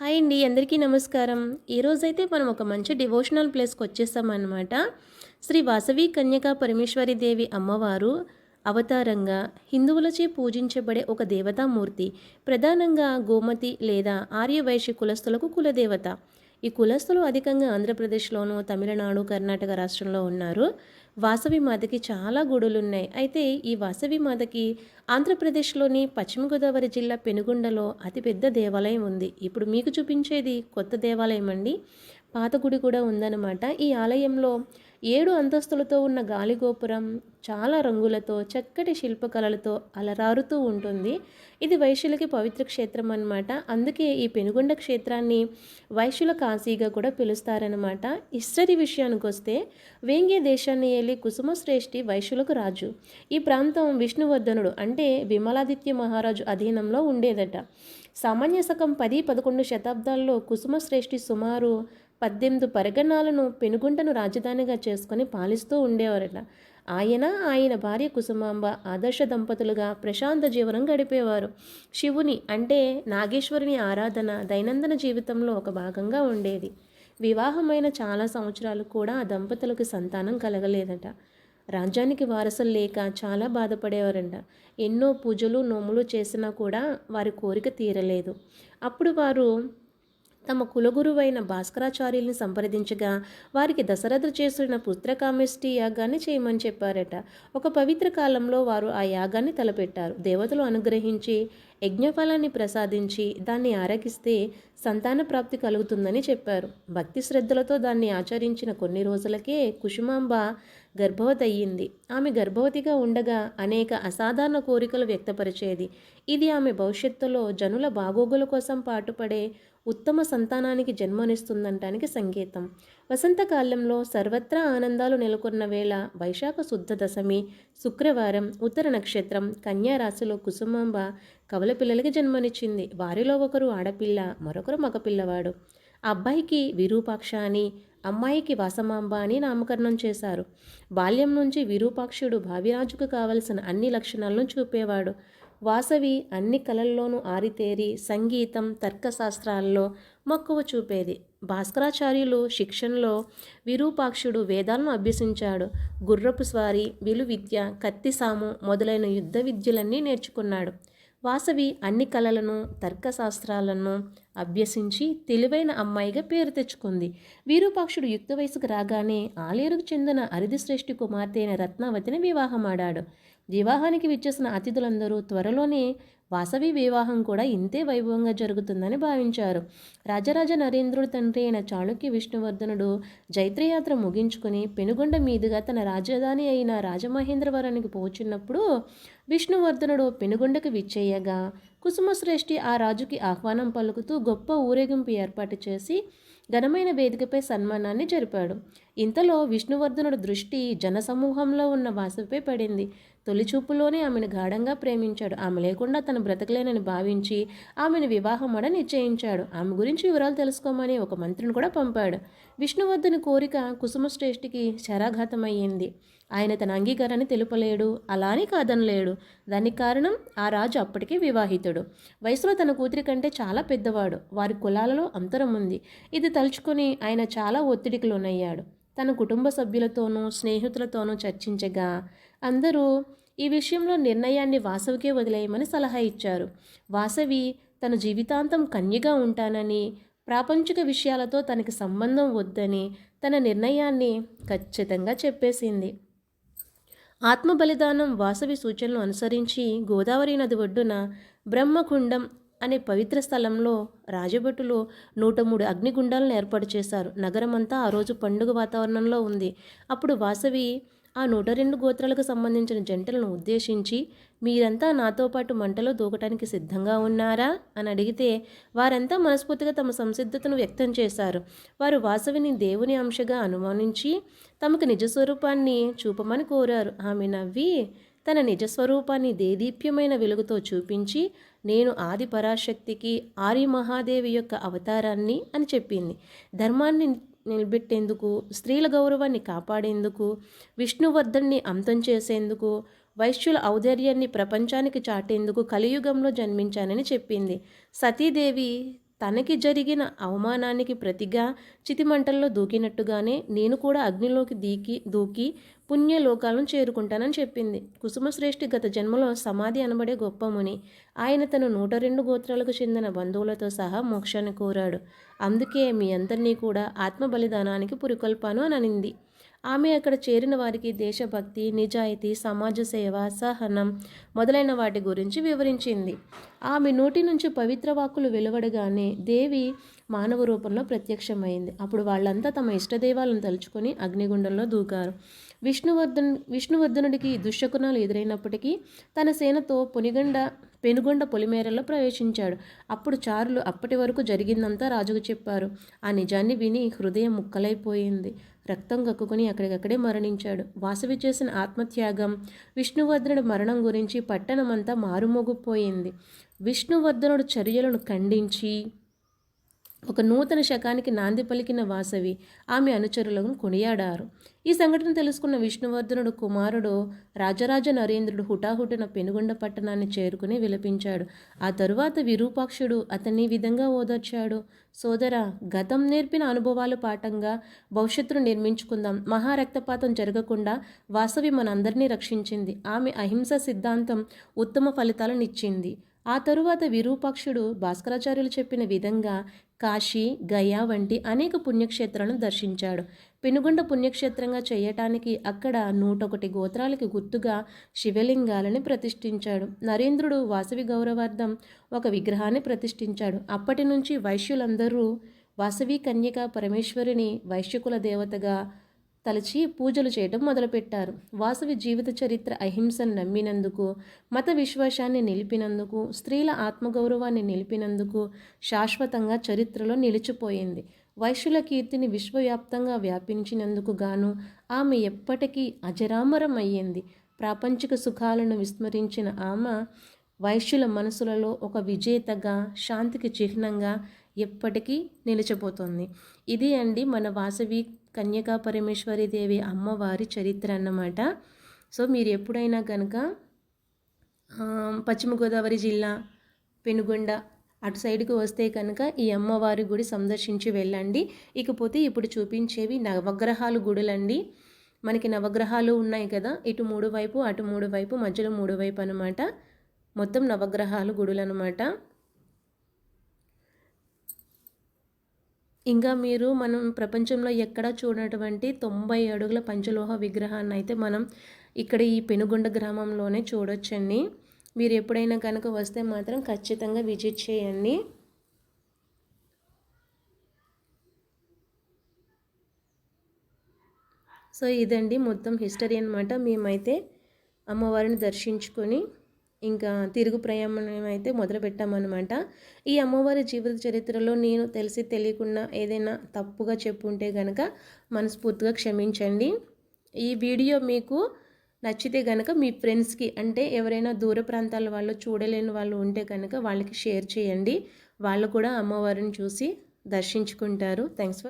Hi అండి అందరికీ నమస్కారం. ఈరోజైతే మనం ఒక మంచి డివోషనల్ ప్లేస్కి వచ్చేసామన్నమాట. శ్రీ వాసవి కన్యకా పరమేశ్వరి దేవి అమ్మవారు అవతారంగా హిందువులచే పూజించబడే ఒక దేవతామూర్తి ప్రధానంగా గోమతి లేదా ఆర్యవైశ్య కులస్తులకు కులదేవత. ఈ కులస్తులు అధికంగా ఆంధ్రప్రదేశ్లోను తమిళనాడు కర్ణాటక రాష్ట్రంలో ఉన్నారు. వాసవి మాతకి చాలా గుడులు ఉన్నాయి అయితే ఈ వాసవి మాతకి ఆంధ్రప్రదేశ్లోని పశ్చిమ గోదావరి జిల్లా పెనుగొండలో అతిపెద్ద దేవాలయం ఉంది. ఇప్పుడు మీకు చూపించేది కొత్త దేవాలయం అండి పాత గుడి కూడా ఉందన్నమాట. ఈ ఆలయంలో ఏడు అంతస్తులతో ఉన్న గాలిగోపురం చాలా రంగులతో చక్కటి శిల్పకళలతో అలరారుతూ ఉంటుంది. ఇది వైశ్యులకి పవిత్ర క్షేత్రం అన్నమాట అందుకే ఈ పెనుగొండ క్షేత్రాన్ని వైశ్యుల కాశీగా కూడా పిలుస్తారనమాట హిస్టరీ విషయానికి వస్తే వేంగే దేశాన్ని ఏలి కుసుమశ్రేష్ఠి వైశ్యులకు రాజు. ఈ ప్రాంతం విష్ణువర్ధనుడు అంటే విమలాదిత్య మహారాజు అధీనంలో ఉండేదట. సామాన్య శకం పది పదకొండు శతాబ్దాల్లో కుసుమశ్రేష్ఠి సుమారు పద్దెనిమిది పరిగణాలను పెనుగుంటను రాజధానిగా చేసుకొని పాలిస్తూ ఉండేవారట. ఆయన ఆయన భార్య కుసుమాంబ ఆదర్శ దంపతులుగా ప్రశాంత జీవనం గడిపేవారు. శివుని అంటే నాగేశ్వరుని ఆరాధన దైనందిన జీవితంలో ఒక భాగంగా ఉండేది. వివాహమైన చాలా సంవత్సరాలు కూడా ఆ దంపతులకు సంతానం కలగలేదట. రాజ్యానికి వారసులు లేక చాలా బాధపడేవారంట. ఎన్నో పూజలు నోములు చేసినా కూడా వారి కోరిక తీరలేదు. అప్పుడు వారు తమ కులగురువైన భాస్కరాచార్యుల్ని సంప్రదించగా వారికి దశరథ చేసిన పుత్రకామిష్టి యాగాన్ని చేయమని చెప్పారట. ఒక పవిత్ర కాలంలో వారు ఆ యాగాన్ని తలపెట్టారు. దేవతలు అనుగ్రహించి యజ్ఞఫలాన్ని ప్రసాదించి దాన్ని ఆరగిస్తే సంతాన ప్రాప్తి కలుగుతుందని చెప్పారు. భక్తి శ్రద్ధలతో దాన్ని ఆచరించిన కొన్ని రోజులకే కుసుమాంబ గర్భవతి అయ్యింది ఆమె గర్భవతిగా ఉండగా అనేక అసాధారణ కోరికలు వ్యక్తపరిచేది. ఇది ఆమె భవిష్యత్తులో జనుల బాగోగుల కోసం పాటుపడే ఉత్తమ సంతానానికి జన్మనిస్తుందనటానికి సంకేతం. వసంతకాలంలో సర్వత్రా ఆనందాలు నెలకొన్న వేళ వైశాఖ శుద్ధ దశమి శుక్రవారం ఉత్తర నక్షత్రం కన్యా రాశిలో కుసుమాంబ కవల పిల్లలకి జన్మనిచ్చింది. వారిలో ఒకరు ఆడపిల్ల మరొకరు మగపిల్లవాడు. అబ్బాయికి విరూపాక్ష అని అమ్మాయికి వాసమాంబ అని నామకరణం చేశారు. బాల్యం నుంచి విరూపాక్షుడు భావిరాజుకు కావలసిన అన్ని లక్షణాలను చూపేవాడు. వాసవి అన్ని కళల్లోనూ ఆరితేరి సంగీతం తర్కశాస్త్రాల్లో మక్కువ చూపేది. భాస్కరాచార్యులు శిక్షణలో విరూపాక్షుడు వేదాలను అభ్యసించాడు. గుర్రపు స్వారీ విలు విద్య కత్తిసాము మొదలైన యుద్ధ విద్యలన్నీ నేర్చుకున్నాడు. వాసవి అన్ని కళలను తర్కశాస్త్రాలను అభ్యసించి తెలివైన అమ్మాయిగా పేరు తెచ్చుకుంది. వీరూపాక్షుడు యుక్త వయసుకు రాగానే ఆలేరుకు చెందిన అరిదిశ్రేష్ఠి కుమార్తె అయిన రత్నావతిని వివాహమాడాడు. వివాహానికి విచ్చేసిన అతిథులందరూ త్వరలోనే వాసవి వివాహం కూడా ఇంతే వైభవంగా జరుగుతుందని భావించారు. రాజరాజ నరేంద్రుడి తండ్రి అయిన చాళుక్య విష్ణువర్ధనుడు జైత్రయాత్ర ముగించుకుని పెనుగొండ మీదుగా తన రాజధాని అయిన రాజమహేంద్రవరానికి పోచున్నప్పుడు విష్ణువర్ధనుడు పెనుగొండకు విచ్చేయగా కుసుమశ్రేష్ఠి ఆ రాజుకి ఆహ్వానం పలుకుతూ గొప్ప ఊరేగింపు ఏర్పాటు చేసి ఘనమైన వేదికపై సన్మానాన్ని జరిపాడు. ఇంతలో విష్ణువర్ధనుడు దృష్టి జనసమూహంలో ఉన్న వాసవిపై పడింది. తొలి చూపులోనే ఆమెను గాఢంగా ప్రేమించాడు. ఆమె లేకుండా తను బ్రతకలేనని భావించి ఆమెను వివాహమడ నిశ్చయించాడు. ఆమె గురించి వివరాలు తెలుసుకోమని ఒక మంత్రిని కూడా పంపాడు. విష్ణువర్ధని కోరిక కుసుమశ్రేష్ఠికి శరాఘాతమయ్యింది. ఆయన తన అంగీకారాన్ని తెలుపలేడు. అలానే కాదనలేడు. దానికి కారణం ఆ రాజు అప్పటికే వివాహితుడు. వయసులో తన కూతురి కంటే చాలా పెద్దవాడు. వారి కులాలలో అంతరం ఉంది. ఇది తలుచుకొని ఆయన చాలా ఒత్తిడికి లోనయ్యాడు. తన కుటుంబ సభ్యులతోనూ స్నేహితులతోనూ చర్చించగా అందరూ ఈ విషయంలో నిర్ణయాన్ని వాసవికే వదిలేయమని సలహా ఇచ్చారు. వాసవి తన జీవితాంతం కన్యగా ఉంటానని ప్రాపంచిక విషయాలతో తనకి సంబంధం వద్దని తన నిర్ణయాన్ని ఖచ్చితంగా చెప్పేసింది. ఆత్మ బలిదానం వాసవి సూచనలు అనుసరించి గోదావరి నది ఒడ్డున బ్రహ్మకుండం అనే పవిత్ర స్థలంలో రాజభటులు నూట మూడు అగ్నిగుండాలను ఏర్పాటు చేశారు. నగరమంతా ఆ రోజు పండుగ వాతావరణంలో ఉంది. అప్పుడు వాసవి ఆ నూట రెండు గోత్రాలకు సంబంధించిన జంటలను ఉద్దేశించి మీరంతా నాతో పాటు మంటలో దూకటానికి సిద్ధంగా ఉన్నారా? అని అడిగితే వారంతా మనస్ఫూర్తిగా తమ సంసిద్ధతను వ్యక్తం చేశారు. వారు వాసవిని దేవుని అంశగా అనుమానించి తమకు నిజస్వరూపాన్ని చూపమని కోరారు. ఆమె నవ్వి తన నిజస్వరూపాన్ని దేదీప్యమైన వెలుగుతో చూపించి నేను ఆది పరాశక్తికి ఆర్య మహాదేవి యొక్క అవతారాన్ని అని చెప్పింది. ధర్మాన్ని నిలబెట్టేందుకు స్త్రీల గౌరవాన్ని కాపాడేందుకు విష్ణువర్ధన్ని అంతం చేసేందుకు వైశ్యుల ఔదార్యాన్ని ప్రపంచానికి చాటేందుకు కలియుగంలో జన్మించానని చెప్పింది. సతీదేవి తనకి జరిగిన అవమానానికి ప్రతిగా చితిమంటల్లో దూకినట్టుగానే నేను కూడా అగ్నిలోకి దీకి దూకి పుణ్యలోకాలను చేరుకుంటానని చెప్పింది. కుసుమశ్రేష్ఠి గత జన్మలో సమాధి అనబడే గొప్ప ముని. ఆయన తన నూట రెండు గోత్రాలకు చెందిన బంధువులతో సహా మోక్షాన్ని కోరాడు. అందుకే మీ అందరినీ కూడా ఆత్మ బలిదానానికి పురికొల్పాను అని అనింది ఆమె అక్కడ చేరిన వారికి దేశభక్తి నిజాయితీ సమాజ సేవ సహనం మొదలైన వాటి గురించి వివరించింది. ఆమె నోటి నుంచి పవిత్ర వాక్కులు వెలువడగానే దేవి మానవ రూపంలో ప్రత్యక్షమైంది. అప్పుడు వాళ్ళంతా తమ ఇష్టదేవాలను తలుచుకొని అగ్నిగుండంలో దూకారు. విష్ణువర్ధన్ విష్ణువర్ధనుడికి దుశ్శకునాలు ఎదురైనప్పటికీ తన సేనతో పొనిగండ పెనుగొండ పొలిమేరలో ప్రవేశించాడు. అప్పుడు చారులు అప్పటి వరకు జరిగిందంతా రాజుకు చెప్పారు. ఆ నిజాన్ని విని హృదయం ముక్కలైపోయింది. రక్తం కక్కుకుని అక్కడికక్కడే మరణించాడు. వాసవి చేసిన ఆత్మత్యాగం విష్ణువర్ధనుడి మరణం గురించి పట్టణమంతా మారుమోగిపోయింది. విష్ణువర్ధనుడు చర్యలను ఖండించి ఒక నూతన శకానికి నాంది పలికిన వాసవి ఆమె అనుచరులను కొనియాడారు. ఈ సంఘటన తెలుసుకున్న విష్ణువర్ధనుడు కుమారుడు రాజరాజ నరేంద్రుడు హుటాహుటిన పెనుగొండ పట్టణాన్ని చేరుకుని విలపించాడు. ఆ తరువాత విరూపాక్షుడు అతన్ని విధంగా ఓదార్చాడు. సోదర గతం నేర్పిన అనుభవాలు పాఠంగా భవిష్యత్తును నిర్మించుకుందాం. మహారక్తపాతం జరగకుండా వాసవి మనందరినీ రక్షించింది. ఆమె అహింస సిద్ధాంతం ఉత్తమ ఫలితాలను ఇచ్చింది. ఆ తరువాత విరూపాక్షుడు భాస్కరాచార్యులు చెప్పిన విధంగా కాశీ గయా వంటి అనేక పుణ్యక్షేత్రాలను దర్శించాడు. పెనుగొండ పుణ్యక్షేత్రంగా చేయటానికి అక్కడ నూటొకటి గోత్రాలకి గుర్తుగా శివలింగాలని ప్రతిష్ఠించాడు. నరేంద్రుడు వాసవి గౌరవార్థం ఒక విగ్రహాన్ని ప్రతిష్ఠించాడు. అప్పటి నుంచి వైశ్యులందరూ వాసవి కన్యక పరమేశ్వరిని వైశ్యకుల దేవతగా తలచి పూజలు చేయడం మొదలుపెట్టారు. వాసవి జీవిత చరిత్ర అహింసను నమ్మినందుకు మత విశ్వాసాన్ని నిలిపినందుకు స్త్రీల ఆత్మగౌరవాన్ని నిలిపినందుకు శాశ్వతంగా చరిత్రలో నిలిచిపోయింది. వైశ్యుల కీర్తిని విశ్వవ్యాప్తంగా వ్యాపించినందుకు గాను ఆమె ఎప్పటికీ అజరామరం అయ్యింది ప్రాపంచిక సుఖాలను విస్మరించిన ఆమె వైశ్యుల మనసులలో ఒక విజేతగా శాంతికి చిహ్నంగా ఎప్పటికీ నిలిచిపోతుంది. ఇది అండి మన వాసవి కన్యకా పరమేశ్వరి దేవి అమ్మవారి చరిత్ర అన్నమాట. సో మీరు ఎప్పుడైనా కనుక పశ్చిమ గోదావరి జిల్లా పెనుగొండ అటు సైడ్కి వస్తే కనుక ఈ అమ్మవారి గుడి సందర్శించి వెళ్ళండి. ఇకపోతే ఇప్పుడు చూపించేవి నవగ్రహాలు గుడులండి. మనకి నవగ్రహాలు ఉన్నాయి కదా ఇటు మూడు వైపు అటు మూడు వైపు మధ్యలో మూడు వైపు అనమాట మొత్తం నవగ్రహాలు గుడులు అనమాట ఇంకా మీరు మనం ప్రపంచంలో ఎక్కడ చూడనటువంటి తొంభై అడుగుల పంచలోహ విగ్రహాన్ని అయితే మనం ఇక్కడ ఈ పెనుగొండ గ్రామంలోనే చూడొచ్చండి. మీరు ఎప్పుడైనా కనుక వస్తే మాత్రం ఖచ్చితంగా విజిట్ చేయండి. సో ఇదండి మొత్తం హిస్టరీ అనమాట మేమైతే అమ్మవారిని దర్శించుకొని ఇంకా తిరుగు ప్రయాణం అయితే మొదలుపెట్టామన్నమాట. ఈ అమ్మవారి జీవిత చరిత్రలో నేను తెలిసి తెలియకుండా ఏదైనా తప్పుగా చెప్పుంటే కనుక మనస్ఫూర్తిగా క్షమించండి. ఈ వీడియో మీకు నచ్చితే కనుక మీ ఫ్రెండ్స్కి అంటే ఎవరైనా దూర ప్రాంతాల వాళ్ళు చూడలేని వాళ్ళు ఉంటే కనుక వాళ్ళకి షేర్ చేయండి. వాళ్ళు కూడా అమ్మవారిని చూసి దర్శించుకుంటారు. Thanks for